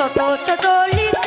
ছোট ছোট গলি